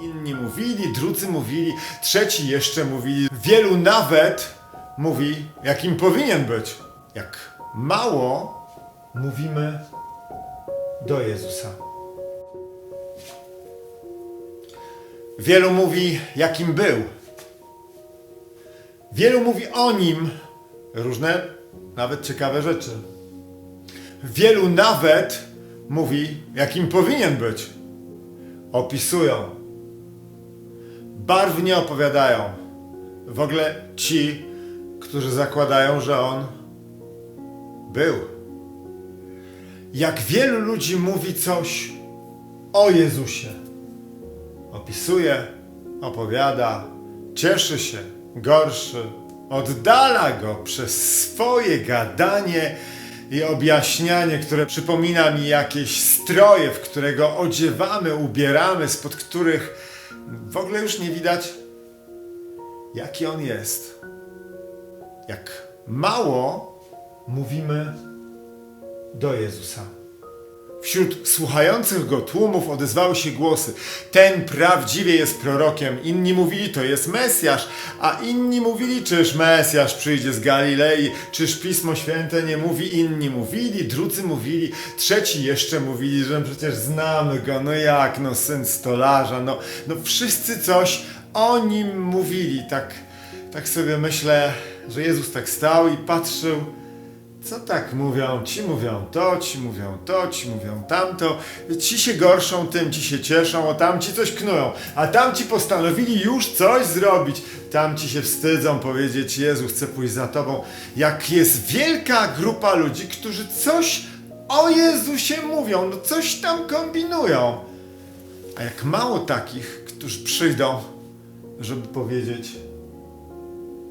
Inni mówili, drudzy mówili, trzeci jeszcze mówili. Wielu nawet mówi, jakim powinien być. Jak mało mówimy do Jezusa. Wielu mówi, jakim był. Wielu mówi o nim różne, nawet ciekawe rzeczy. Wielu nawet mówi, jakim powinien być. Opisują. Barwnie opowiadają. W ogóle ci, którzy zakładają, że on był. Jak wielu ludzi mówi coś o Jezusie. Opisuje, opowiada, cieszy się, gorszy, oddala go przez swoje gadanie i objaśnianie, które przypomina mi jakieś stroje, w które go odziewamy, ubieramy, spod których w ogóle już nie widać, jaki on jest. Jak mało mówimy do Jezusa. Wśród słuchających go tłumów odezwały się głosy: Ten prawdziwie jest prorokiem. Inni mówili, to jest Mesjasz, a inni mówili, czyż Mesjasz przyjdzie z Galilei, czyż Pismo Święte nie mówi. Inni mówili, drudzy mówili, trzeci jeszcze mówili, że przecież znamy go. No jak, no syn stolarza, no, no wszyscy coś o nim mówili. Tak, tak sobie myślę, że Jezus tak stał i patrzył. Co tak mówią? Ci mówią to, ci mówią to, ci mówią tamto. Ci się gorszą tym, ci się cieszą, o tamci coś knują. A tamci postanowili już coś zrobić. Tamci się wstydzą powiedzieć, Jezu, chcę pójść za Tobą. Jak jest wielka grupa ludzi, którzy coś o Jezusie mówią, no coś tam kombinują. A jak mało takich, którzy przyjdą, żeby powiedzieć,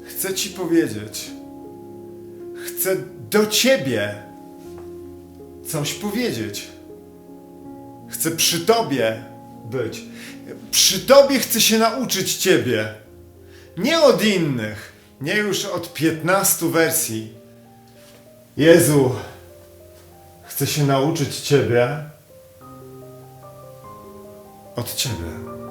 chcę Ci powiedzieć, chcę do ciebie coś powiedzieć. Chcę przy tobie być. Przy tobie chcę się nauczyć ciebie. Nie od innych, nie już od 15 wersji. Jezu, chcę się nauczyć ciebie od ciebie.